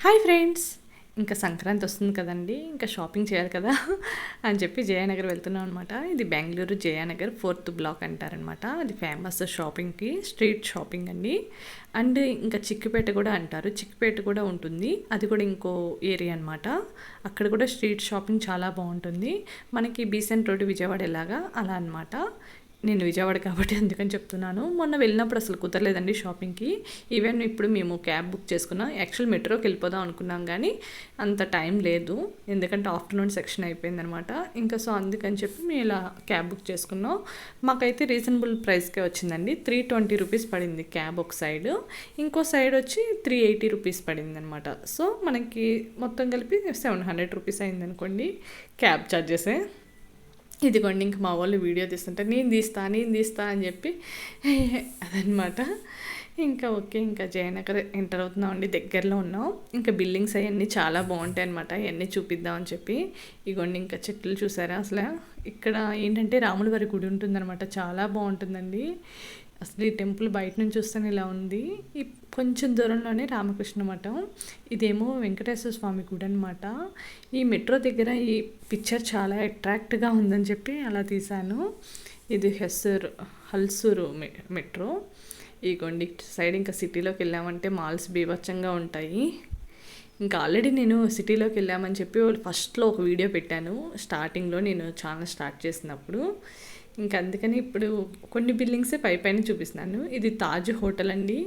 Hi friends. ఇంకా సంక్రాంతి వస్తుంది కదండి ఇంకా షాపింగ్ చేయాలి కదా అని చెప్పి జయానగర్ వెళ్తున్నాం అనమాట ఇది బెంగళూరు జయానగర్ ఫోర్త్ బ్లాక్ అంటారనమాట అది ఫేమస్ షాపింగ్కి స్ట్రీట్ షాపింగ్ అండి. అండ్ ఇంకా చిక్కుపేట కూడా అంటారు. చిక్కుపేట కూడా ఉంటుంది. అది కూడా ఇంకో ఏరియా అనమాట అక్కడ కూడా స్ట్రీట్ షాపింగ్ చాలా బాగుంటుంది. మనకి బీసెంట్ రోడ్డు విజయవాడ ఎలాగా? అలా అనమాట నేను విజయవాడ కాబట్టి అందుకని చెప్తున్నాను. మొన్న వెళ్ళినప్పుడు అసలు కుదరలేదండి షాపింగ్కి. ఈవెన్ ఇప్పుడు మేము క్యాబ్ బుక్ చేసుకున్నాం యాక్చువల్ మెట్రోకి వెళ్ళిపోదాం అనుకున్నాం కానీ అంత టైం లేదు. ఎందుకంటే ఆఫ్టర్నూన్ సెక్షన్ అయిపోయిందనమాట. ఇంకా సో అందుకని చెప్పి మేము ఇలా క్యాబ్ బుక్ చేసుకున్నాం. మాకైతే రీజనబుల్ ప్రైస్కే వచ్చిందండి. త్రీ ట్వంటీ రూపీస్ పడింది క్యాబ్ ఒక సైడ్. ఇంకో సైడ్ వచ్చి త్రీ ఎయిటీ రూపీస్ పడింది అనమాట సో మనకి మొత్తం కలిపి సెవెన్ హండ్రెడ్ రూపీస్ అయిందనుకోండి క్యాబ్ ఛార్జెసే ఇదిగోండి ఇంక మా వాళ్ళు వీడియో తీస్తుంటే నేను తీస్తా నేను తీస్తా అని చెప్పి అదనమాట. ఇంకా ఓకే ఇంకా జయనగర్ ఎంటర్ అవుతున్నామండి దగ్గరలో ఉన్నాం. ఇంకా బిల్డింగ్స్ అవన్నీ చాలా బాగుంటాయి అనమాట అవన్నీ చూపిద్దామని చెప్పి. ఇగోండి ఇంకా చెట్లు చూసారా అసలు? ఇక్కడ ఏంటంటే రాములవారి గుడి ఉంటుందన్నమాట చాలా బాగుంటుందండి. అసలు ఈ టెంపుల్ బయట నుంచి చూస్తేనే ఇలా ఉంది. ఈ కొంచెం దూరంలోనే రామకృష్ణ మఠం. ఇదేమో వెంకటేశ్వర స్వామి గుడి అనమాట ఈ మెట్రో దగ్గర ఈ పిక్చర్ చాలా అట్రాక్ట్గా ఉందని చెప్పి అలా తీశాను. ఇది హెస్సూర్ హల్సూరు మెట్రో. ఈ కొండి సైడ్ ఇంకా సిటీలోకి వెళ్ళామంటే మాల్స్ బీభత్సంగా ఉంటాయి. ఇంకా ఆల్రెడీ నేను సిటీలోకి వెళ్ళామని చెప్పి ఫస్ట్లో ఒక వీడియో పెట్టాను. స్టార్టింగ్లో నేను ఛానల్ స్టార్ట్ చేసినప్పుడు. ఇంకా అందుకని ఇప్పుడు కొన్ని బిల్డింగ్సే పై పైన చూపిస్తున్నాను. ఇది తాజ్ హోటల్ అండి.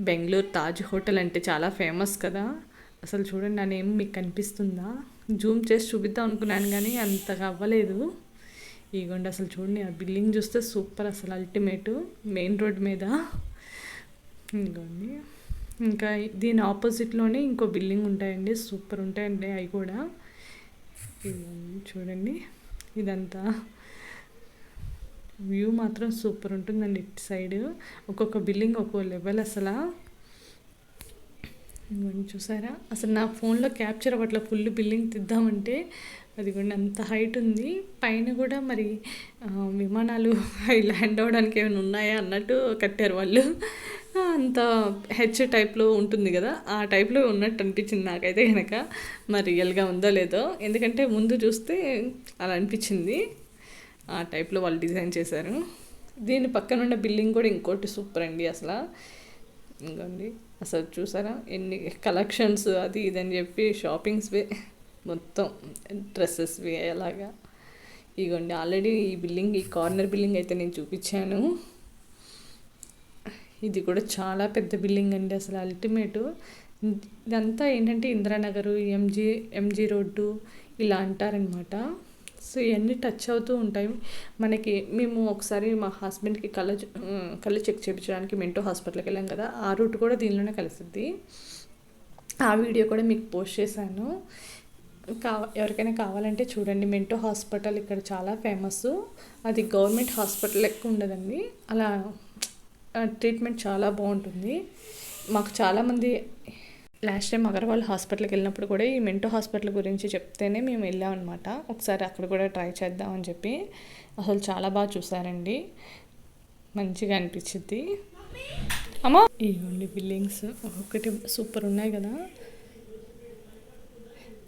బెంగళూరు తాజ్ హోటల్ అంటే చాలా ఫేమస్ కదా. అసలు చూడండి నా నేమ్ మీకు కనిపిస్తుందా? జూమ్ చేసి చూపిద్దాం అనుకున్నాను కానీ అంతగా అవ్వలేదు. ఇగోండి అసలు చూడండి ఆ బిల్డింగ్ చూస్తే సూపర్ అసలు అల్టిమేట్ మెయిన్ రోడ్ మీద. ఇగోండి. ఇంకా దీని ఆపోజిట్లోనే ఇంకో బిల్డింగ్ ఉంటాయండి. సూపర్ ఉంటాయండి అవి కూడా. చూడండి. ఇదంతా. వ్యూ మాత్రం సూపర్ ఉంటుందండి ఇటు సైడ్. ఒక్కొక్క బిల్డింగ్ ఒక్కో లెవెల్ అసలు. చూసారా? అసలు నా ఫోన్లో క్యాప్చర్ అవ్వట్ల ఫుల్ బిల్డింగ్ తిద్దామంటే అది కూడా అంత హైట్ ఉంది. పైన కూడా మరి విమానాలు ల్యాండ్ అవ్వడానికి ఏమైనా ఉన్నాయా అన్నట్టు కట్టారు వాళ్ళు. అంత హెచ్ టైప్లో ఉంటుంది కదా ఆ టైప్లో ఉన్నట్టు అనిపించింది నాకైతే కనుక మరి రియల్గా ఉందో లేదో. ఎందుకంటే ముందు చూస్తే అలా అనిపించింది. ఆ టైప్లో వాళ్ళు డిజైన్ చేశారు. దీని పక్కన ఉన్న బిల్డింగ్ కూడా ఇంకోటి సూపర్ అండి అసలు. ఇంకోండి అసలు చూసారా? ఎన్ని కలెక్షన్స్ అది ఇదని చెప్పి షాపింగ్స్వే మొత్తం డ్రెస్సెస్వి అలాగా. ఇగోండి ఆల్రెడీ ఈ బిల్డింగ్ ఈ కార్నర్ బిల్డింగ్ అయితే నేను చూపించాను. ఇది కూడా చాలా పెద్ద బిల్డింగ్ అండి అసలు అల్టిమేటు. ఇదంతా ఏంటంటే ఇందిరానగర్ ఎంజీ ఎంజీ రోడ్డు ఇలా అంటారనమాట. సో ఇవన్నీ టచ్ అవుతూ ఉంటాయి. మనకి మేము ఒకసారి మా హస్బెండ్కి కళ్ళ కళ్ళు చెక్ చేయించడానికి మెంటో హాస్పిటల్కి వెళ్ళాం కదా ఆ రూట్ కూడా దీనిలోనే కలుస్తుంది ఆ వీడియో కూడా మీకు పోస్ట్ చేశాను. కావ ఎవరికైనా కావాలంటే చూడండి మెంటో హాస్పిటల్ ఇక్కడ చాలా ఫేమస్ అది గవర్నమెంట్ హాస్పిటల్ ఎక్కువ ఉండదండి. అలా ట్రీట్మెంట్ చాలా బాగుంటుంది. మాకు చాలామంది లాస్ట్ టైం అగర్వాల్ హాస్పిటల్కి వెళ్ళినప్పుడు కూడా ఈ మెంటో హాస్పిటల్ గురించి చెప్తేనే మేము వెళ్ళాం అనమాట ఒకసారి అక్కడ కూడా ట్రై చేద్దామని చెప్పి. అసలు చాలా బాగా చూసారండి. మంచిగా అనిపించింది. అమ్మా! ఇవ్వండి బిల్డింగ్స్ ఒక్కొక్కటి సూపర్ ఉన్నాయి కదా.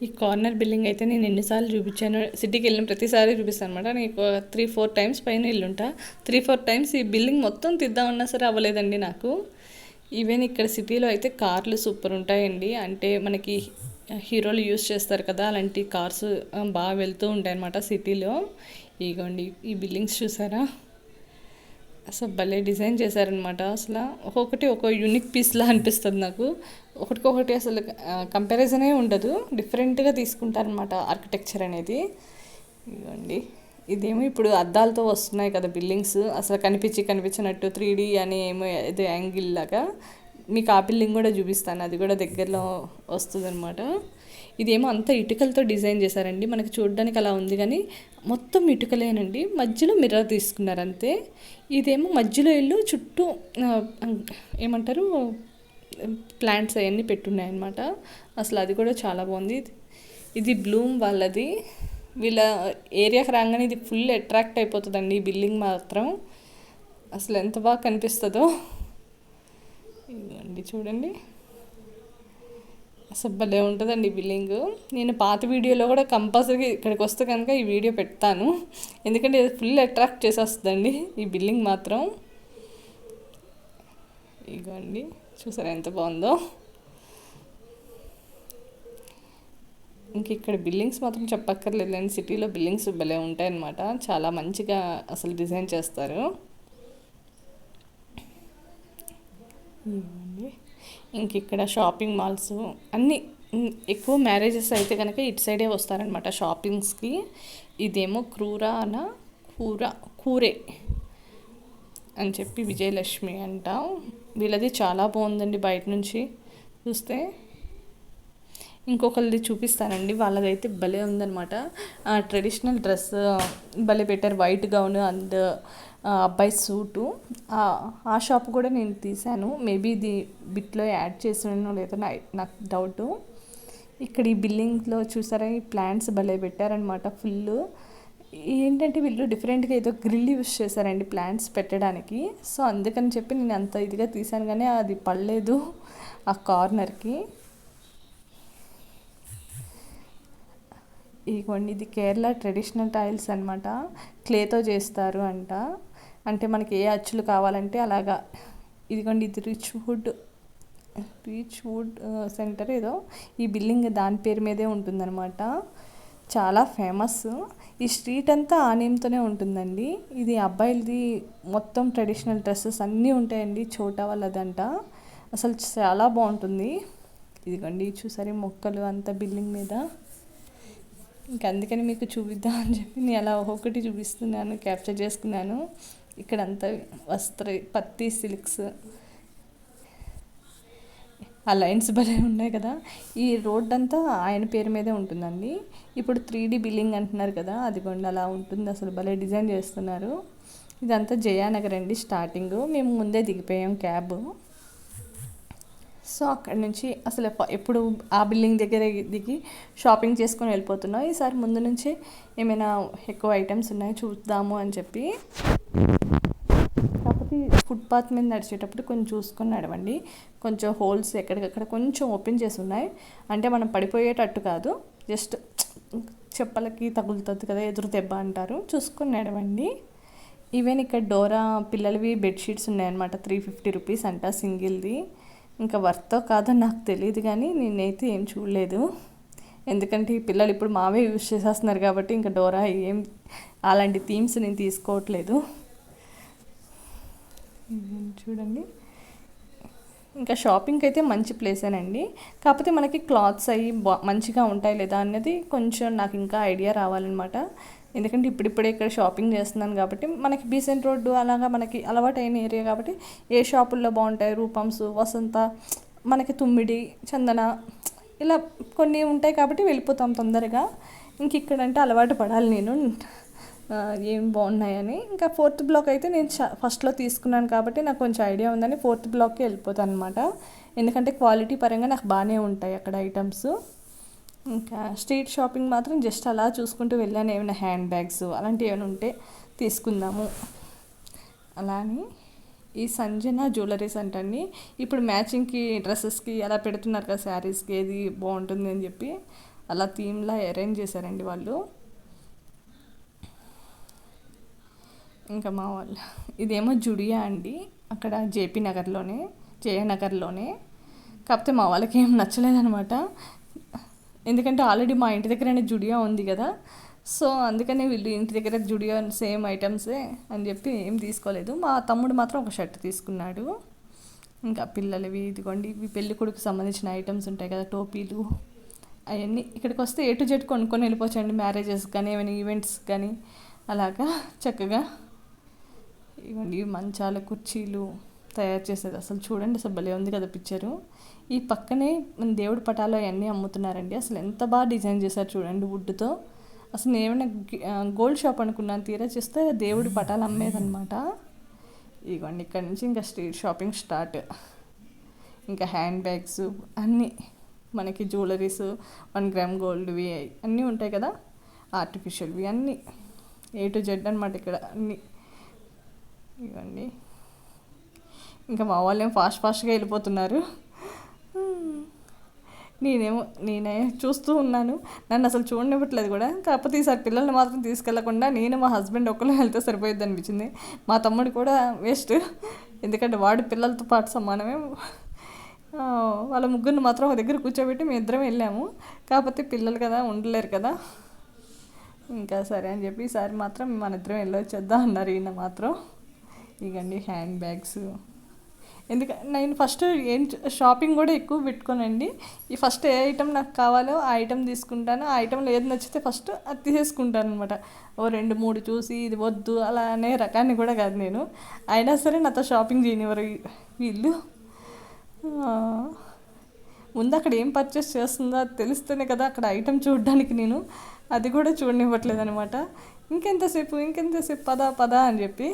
ఈ కార్నర్ బిల్డింగ్ అయితే నేను ఎన్నిసార్లు చూపించాను. సిటీకి వెళ్ళిన ప్రతిసారి చూపిస్తాను అనమాట నేను త్రీ ఫోర్ టైమ్స్ పైన వెళ్ళుంటా. త్రీ ఫోర్ టైమ్స్ ఈ బిల్డింగ్ మొత్తం తిద్దామన్నా సరే అవ్వలేదండి నాకు. ఈవెన్ ఇక్కడ సిటీలో అయితే కార్లు సూపర్ ఉంటాయండి. అంటే మనకి హీరోలు యూస్ చేస్తారు కదా అలాంటి కార్స్ బాగా వెళ్తూ ఉంటాయి అన్నమాట సిటీలో. ఇగోండి ఈ బిల్డింగ్స్ చూసారా? అసలు భలే డిజైన్ చేశారనమాట అసలు ఒక్కొక్కటి ఒక యూనిక్ పీస్లా అనిపిస్తుంది నాకు. ఒకటికొకటి అసలు కంపారిజనే ఉండదు. డిఫరెంట్గా తీసుకుంటారనమాట ఆర్కిటెక్చర్ అనేది. ఇదిగోండి ఇదేమో ఇప్పుడు అద్దాలతో వస్తున్నాయి కదా బిల్డింగ్స్. అసలు కనిపించి కనిపించినట్టు త్రీ డీ అని ఏమో ఏదో యాంగిల్ లాగా. మీకు ఆ బిల్డింగ్ కూడా చూపిస్తాను. అది కూడా దగ్గరలో వస్తుంది అనమాట ఇదేమో అంత ఇటుకలతో డిజైన్ చేశారండి. మనకి చూడడానికి అలా ఉంది కానీ మొత్తం ఇటుకలేనండి. మధ్యలో మిర్రర్ తీసుకున్నారు అంతే. ఇదేమో మధ్యలో ఇల్లు చుట్టూ ఏమంటారు? ప్లాంట్స్ అవన్నీ పెట్టున్నాయన్నమాట. అసలు అది కూడా చాలా బాగుంది. ఇది బ్లూమ్ వాళ్ళది. వీళ్ళ ఏరియాకి రాగానే ఇది ఫుల్ అట్రాక్ట్ అయిపోతుందండి ఈ బిల్డింగ్ మాత్రం. అసలు ఎంత బాగా కనిపిస్తుందో. ఇదిగోండి చూడండి. అసలు భలే ఉంటుందండి ఈ బిల్డింగ్. నేను పాత వీడియోలో కూడా కంపల్సరీ ఇక్కడికి వస్తే కనుక ఈ వీడియో పెడతాను. ఎందుకంటే ఇది ఫుల్ అట్రాక్ట్ చేసేస్తుందండి ఈ బిల్డింగ్ మాత్రం. ఇగోండి చూసారా ఎంత బాగుందో. ఇంక ఇక్కడ బిల్డింగ్స్ మాత్రం చెప్పక్కర్లేదండి సిటీలో బిల్డింగ్స్ భలే ఉంటాయన్నమాట. చాలా మంచిగా అసలు డిజైన్ చేస్తారు. ఇంక ఇక్కడ షాపింగ్ మాల్స్ అన్నీ ఎక్కువ మ్యారేజెస్ అయితే కనుక ఇటు సైడే వస్తారనమాట షాపింగ్స్కి. ఇదేమో క్రూరా అన కూర కూరే అని చెప్పి విజయలక్ష్మి అంట. వీళ్ళది చాలా బాగుందండి బయట నుంచి చూస్తే. ఇంకొకరిది చూపిస్తానండి. వాళ్ళదైతే భలే ఉందనమాట ట్రెడిషనల్ డ్రెస్ భలే పెట్టారు. వైట్ గౌన్ అండ్ అబ్బాయి సూటు. ఆ షాప్ కూడా నేను తీశాను. మేబీ ఇది బిట్లో యాడ్ చేసానో లేదో నాకు డౌట్. ఇక్కడ ఈ బిల్డింగ్లో చూసారా ఈ ప్లాంట్స్ భలే పెట్టారనమాట ఫుల్ ఏంటంటే వీళ్ళు డిఫరెంట్గా ఏదో గ్రిల్ యూస్ చేశారండి ప్లాంట్స్ పెట్టడానికి. సో అందుకని చెప్పి నేను అంత ఇదిగా తీశాను. కానీ అది పడలేదు ఆ కార్నర్కి. ఇదిగోండి ఇది కేరళ ట్రెడిషనల్ టైల్స్ అనమాట క్లేతో చేస్తారు అంట. అంటే మనకి ఏ అచ్చులు కావాలంటే అలాగా. ఇదిగోండి ఇది rich wood. Rich wood centre ఏదో. ఈ బిల్డింగ్ దాని పేరు మీదే ఉంటుందన్నమాట. చాలా ఫేమస్. ఈ స్ట్రీట్ అంతా ఆ నేమ్తోనే ఉంటుందండి. ఇది అబ్బాయిలది మొత్తం ట్రెడిషనల్ డ్రెస్సెస్ అన్నీ ఉంటాయండి చోటా వాళ్ళదంట. అసలు చాలా బాగుంటుంది. ఇదిగోండి చూసారి మొక్కలు అంతా బిల్డింగ్ మీద? ఇంకా అందుకని మీకు చూపిద్దాం అని చెప్పి నేను అలా ఒక్కొక్కటి చూపిస్తున్నాను క్యాప్చర్ చేసుకున్నాను. ఇక్కడ అంతా వస్త్ర పత్తి సిల్క్స్. ఆ లైన్స్ భలే ఉన్నాయి కదా. ఈ రోడ్ అంతా ఆయన పేరు మీదే ఉంటుందండి. ఇప్పుడు త్రీ డీ బిల్డింగ్ అంటున్నారు కదా అదిగోండి అలా ఉంటుంది. అసలు భలే డిజైన్ చేస్తున్నారు. ఇదంతా జయానగర్ అండి స్టార్టింగ్. మేము ముందే దిగిపోయాం క్యాబ్. సో అక్కడ నుంచి అసలు ఎప్పుడు ఆ బిల్డింగ్ దగ్గర దిగి షాపింగ్ చేసుకొని వెళ్ళిపోతున్నాం ఈసారి ముందు నుంచే ఏమైనా ఎక్కువ ఐటమ్స్ ఉన్నాయో చూద్దాము అని చెప్పి. కాకపోతే ఫుట్పాత్ మీద నడిచేటప్పుడు కొంచెం చూసుకొని నడవండి. కొంచెం హోల్స్ ఎక్కడికక్కడ కొంచెం ఓపెన్ చేసి ఉన్నాయి. అంటే మనం పడిపోయేటట్టు కాదు. జస్ట్ చెప్పలకి తగులుతుంది కదా ఎదురు దెబ్బ అంటారు. చూసుకొని నడవండి. ఈవెన్ ఇక్కడ డోరా పిల్లలవి బెడ్షీట్స్ ఉన్నాయన్నమాట. త్రీ ఫిఫ్టీ రూపీస్ అంట సింగిల్ది. ఇంకా వర్తో కాదో నాకు తెలియదు కానీ నేనైతే ఏం చూడలేదు. ఎందుకంటే ఈ పిల్లలు ఇప్పుడు మావే యూజ్ చేసేస్తున్నారు కాబట్టి ఇంకా డోరా ఏం అలాంటి థీమ్స్ నేను తీసుకోవట్లేదు. చూడండి. ఇంకా షాపింగ్కి అయితే మంచి ప్లేసేనండి కాకపోతే మనకి క్లాత్స్ అవి బా మంచిగా ఉంటాయి లేదా అన్నది కొంచెం నాకు ఇంకా ఐడియా రావాలన్నమాట. ఎందుకంటే ఇప్పుడిప్పుడే ఇక్కడ షాపింగ్ చేస్తున్నాను కాబట్టి మనకి బీసెంట్ రోడ్డు అలాగా మనకి అలవాటు అయిన ఏరియా కాబట్టి ఏ షాపుల్లో బాగుంటాయి? రూపమ్స్ వసంత మనకి తుమ్మిడి చందన ఇలా కొన్ని ఉంటాయి కాబట్టి వెళ్ళిపోతాం తొందరగా. ఇంక ఇక్కడంటే అలవాటు పడాలి నేను. ఏం బాగున్నాయని. ఇంకా ఫోర్త్ బ్లాక్ అయితే నేను చ- ఫస్ట్లో తీసుకున్నాను కాబట్టి నాకు కొంచెం ఐడియా ఉందని ఫోర్త్ బ్లాక్కి వెళ్ళిపోతాను అనమాట ఎందుకంటే క్వాలిటీ పరంగా నాకు బాగానే ఉంటాయి అక్కడ ఐటమ్స్. ఇంకా స్ట్రీట్ షాపింగ్ మాత్రం జస్ట్ అలా చూసుకుంటూ వెళ్ళాను. ఏమైనా హ్యాండ్ బ్యాగ్స్ అలాంటివి ఏమైనా ఉంటే తీసుకుందాము. అలా అని ఈ సంజన జ్యువెలరీస్ అంటండి. ఇప్పుడు మ్యాచింగ్కి డ్రెస్సెస్కి అలా పెడుతున్నారు కదా శారీస్కి ఏది బాగుంటుంది అని చెప్పి అలా థీమ్లా అరేంజ్ చేశారండి వాళ్ళు. ఇంకా మా వాళ్ళు ఇదేమో జుడియా అండి. అక్కడ జేపీ నగర్లోనే జయనగర్లోనే. కాకపోతే మా వాళ్ళకి ఏం నచ్చలేదనమాట ఎందుకంటే ఆల్రెడీ మా ఇంటి దగ్గరనే జుడియా ఉంది కదా. సో అందుకనే వీళ్ళు ఇంటి దగ్గర జుడియో సేమ్ ఐటమ్సే అని చెప్పి ఏం తీసుకోలేదు. మా తమ్ముడు మాత్రం ఒక షర్ట్ తీసుకున్నాడు. ఇంకా పిల్లలవి ఇదిగోండి ఇవి పెళ్ళి కొడుకు సంబంధించిన ఐటమ్స్ ఉంటాయి కదా టోపీలు అవన్నీ. ఇక్కడికి వస్తే ఏ టు జెడ్ కొనుక్కొని వెళ్ళిపోవచ్చండి మ్యారేజెస్ కానీ ఏమైనా ఈవెంట్స్ కానీ అలాగా చక్కగా. ఇవ్వండి మంచాల మంచాలు కుర్చీలు తయారు చేసేది. అసలు చూడండి అసలు భలే ఉంది కదా పిక్చరు ఈ పక్కనే మన దేవుడి పటాలు అవన్నీ అమ్ముతున్నారండి. అసలు ఎంత బాగా డిజైన్ చేశారు చూడండి వుడ్తో అసలు ఏమైనా గి- గోల్డ్ షాప్ అనుకున్నాను తీరా చూస్తే దేవుడి పటాలు అమ్మేదన్నమాట. ఇదిగోండి ఇక్కడ నుంచి ఇంకా స్ట్రీట్ షాపింగ్ స్టార్ట్ ఇంకా హ్యాండ్ బ్యాగ్స్ అన్నీ మనకి జ్యువెలరీస్ వన్ గ్రామ్ గోల్డ్వి అన్నీ ఉంటాయి కదా? ఆర్టిఫిషియల్వి అన్నీ. ఏ టు జెడ్ అనమాట ఇక్కడ అన్నీ. ఇవన్నీ ఇంకా మా వాళ్ళేం ఫాస్ట్ ఫాస్ట్గా వెళ్ళిపోతున్నారు. నేనేమో నేనే చూస్తూ ఉన్నాను. నన్ను అసలు చూడనివ్వట్లేదు కూడా. కాకపోతే ఈసారి పిల్లల్ని మాత్రం తీసుకెళ్ళకుండా నేను మా హస్బెండ్ ఒక్కరు వెళ్తే సరిపోయింది అనిపించింది. మా తమ్ముడు కూడా వేస్ట్. ఎందుకంటే వాడు పిల్లలతో పాటు సమానమే. వాళ్ళ ముగ్గురిని మాత్రం ఒక దగ్గర కూర్చోబెట్టి మేము ఇద్దరం వెళ్ళాము. కాకపోతే పిల్లలు కదా ఉండలేరు కదా. ఇంకా సరే అని చెప్పి ఈసారి మాత్రం మన ఇద్దరం వెళ్ళొచ్చేద్దాం అన్నారు ఈయన మాత్రం. ఇగండి హ్యాండ్ బ్యాగ్స్. ఎందుకంటే నేను ఫస్ట్ ఏం షాపింగ్ కూడా ఎక్కువ పెట్టుకోనండి. ఈ ఫస్ట్ ఏ ఐటెం నాకు కావాలో ఆ ఐటెం తీసుకుంటాను. ఆ ఐటెంలో ఏది నచ్చితే ఫస్ట్ అది తీసేసుకుంటాను అనమాట ఓ రెండు మూడు చూసి ఇది వద్దు అలా అనే రకాన్ని కూడా కాదు నేను. అయినా సరే నాతో షాపింగ్ చేయనివారు వీళ్ళు. ముందు అక్కడ ఏం పర్చేస్ చేస్తుందో అది తెలిస్తేనే కదా అక్కడ ఐటెం చూడడానికి నేను. అది కూడా చూడనివ్వట్లేదు అనమాట ఇంకెంతసేపు ఇంకెంతసేపు పదా పదా అని చెప్పి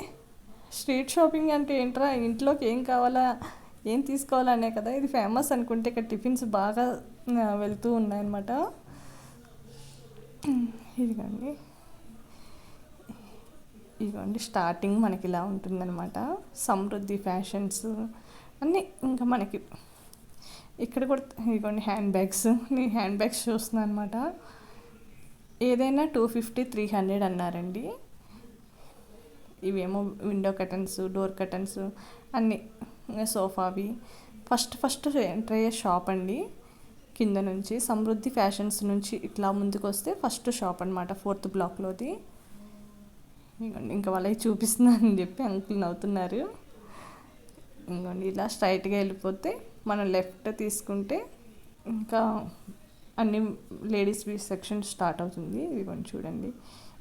స్ట్రీట్ షాపింగ్ అంటే ఏంట్రా? ఇంట్లోకి ఏం కావాలా? ఏం తీసుకోవాలనే కదా? ఇది ఫేమస్ అనుకుంటే ఇక్కడ టిఫిన్స్ బాగా వెళ్తూ ఉన్నాయన్నమాట. ఇదిగోండి. ఇదిగోండి స్టార్టింగ్ మనకి ఇలా ఉంటుందన్నమాట. సమృద్ధి ఫ్యాషన్స్ అన్నీ ఇంకా మనకి ఇక్కడ కూడా ఇదిగోండి హ్యాండ్ బ్యాగ్స్. నేను హ్యాండ్ బ్యాగ్స్ చూస్తున్నాను అనమాట ఏదైనా టూ ఫిఫ్టీ త్రీ హండ్రెడ్ అన్నారండి. ఇవేమో విండో కటన్స్ డోర్ కటన్స్ అన్నీ సోఫావి ఫస్ట్ ఫస్ట్ ఎంటర్ అయ్యే షాప్ అండి. కింద నుంచి సమృద్ధి ఫ్యాషన్స్ నుంచి ఇట్లా ముందుకు వస్తే ఫస్ట్ షాప్ అనమాట ఫోర్త్ బ్లాక్లోది ఇంకా వాళ్ళకి చూపిస్తున్నానని చెప్పి అంకుల్ నవ్వుతున్నారు. ఇంకోండి ఇలా స్ట్రైట్గా వెళ్ళిపోతే మనం లెఫ్ట్ తీసుకుంటే ఇంకా అన్ని లేడీస్ సెక్షన్ స్టార్ట్ అవుతుంది. ఇదిగోండి చూడండి.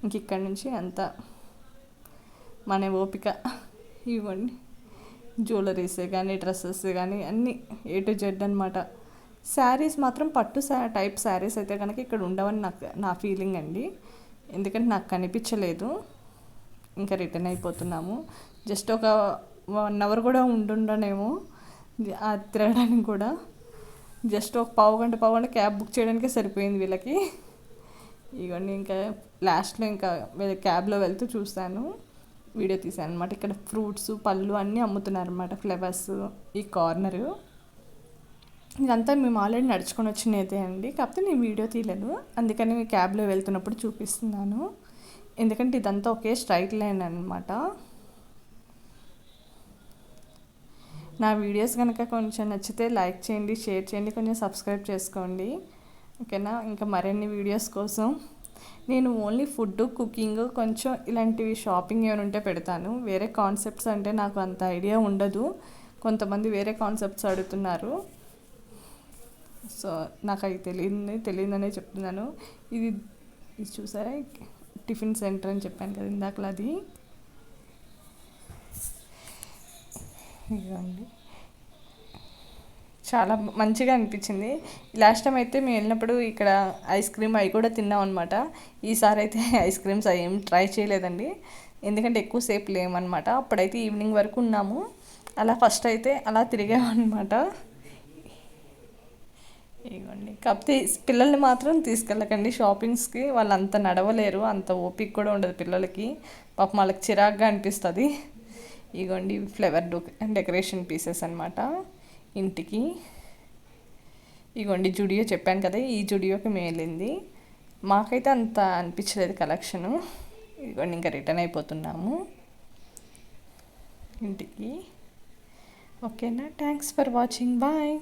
ఇంక ఇక్కడ నుంచి అంతా మన ఓపిక ఇవ్వండి. జ్యువెలరీస్ కానీ డ్రెస్సెస్ కానీ అన్నీ ఏ టు జెడ్ అనమాట శారీస్ మాత్రం పట్టు టైప్ శారీస్ అయితే కనుక ఇక్కడ ఉండవని నాకు నా ఫీలింగ్ అండి. ఎందుకంటే నాకు కనిపించలేదు. ఇంకా రిటర్న్ అయిపోతున్నాము. జస్ట్ ఒక వన్ అవర్ కూడా ఉండుండనేమో. తిరగడానికి కూడా. జస్ట్ ఒక పావు గంట పావు గంట క్యాబ్ బుక్ చేయడానికే సరిపోయింది వీళ్ళకి. ఇవన్నీ ఇంకా లాస్ట్లో ఇంకా క్యాబ్లో వెళ్తూ చూస్తాను. వీడియో తీసాను అనమాట ఇక్కడ ఫ్రూట్స్ పళ్ళు అన్నీ అమ్ముతున్నారు అనమాట ఫ్లవర్స్ ఈ కార్నరు. ఇదంతా మేము ఆల్రెడీ నడుచుకొని వచ్చినదే అండి. కాకపోతే నేను వీడియో తీయలేదు. అందుకని క్యాబ్లో వెళ్తున్నప్పుడు చూపిస్తున్నాను. ఎందుకంటే ఇదంతా ఒకే స్ట్రైట్ లైన్ అనమాట నా వీడియోస్ కనుక కొంచెం నచ్చితే లైక్ చేయండి షేర్ చేయండి కొంచెం సబ్స్క్రైబ్ చేసుకోండి. ఓకేనా? ఇంకా మరిన్ని వీడియోస్ కోసం నేను ఓన్లీ ఫుడ్ కుకింగ్ కొంచెం ఇలాంటివి షాపింగ్ ఏమైనా ఉంటే పెడతాను. వేరే కాన్సెప్ట్స్ అంటే నాకు అంత ఐడియా ఉండదు. కొంతమంది వేరే కాన్సెప్ట్స్ అడుగుతున్నారు. సో నాకు అవి తెలియదు తెలియదనే చెప్తున్నాను. ఇది ఇది చూసారా? టిఫిన్ సెంటర్ అని చెప్పాను కదా ఇందాకలా అది. ఇదిగోండి. చాలా మంచిగా అనిపించింది. లాస్ట్ టైం అయితే మేము వెళ్ళినప్పుడు ఇక్కడ ఐస్ క్రీమ్ అవి కూడా తిన్నాం అనమాట ఈసారి అయితే ఐస్ క్రీమ్స్ అవి ఏం ట్రై చేయలేదండి. ఎందుకంటే ఎక్కువసేపు లేమన్నమాట. అప్పుడైతే ఈవినింగ్ వరకు ఉన్నాము. అలా ఫస్ట్ అయితే అలా తిరిగామన్నమాట ఇవ్వండి కాకపోతే పిల్లల్ని మాత్రం తీసుకెళ్ళకండి. షాపింగ్స్కి వాళ్ళు అంత నడవలేరు. అంత ఓపిక కూడా ఉండదు పిల్లలకి. పాపం వాళ్ళకి చిరాగ్గా అనిపిస్తుంది. ఇగోండి ఫ్లవర్ డెకరేషన్ పీసెస్ అనమాట ఇంటికి. ఇగోండి జుడియో చెప్పాను కదా ఈ జుడియోకి మేలింది. మాకైతే అంత అనిపించలేదు కలెక్షను. ఇదిగోండి ఇంకా రిటర్న్ అయిపోతున్నాము. ఇంటికి. ఓకేనా? Thanks for watching. బాయ్.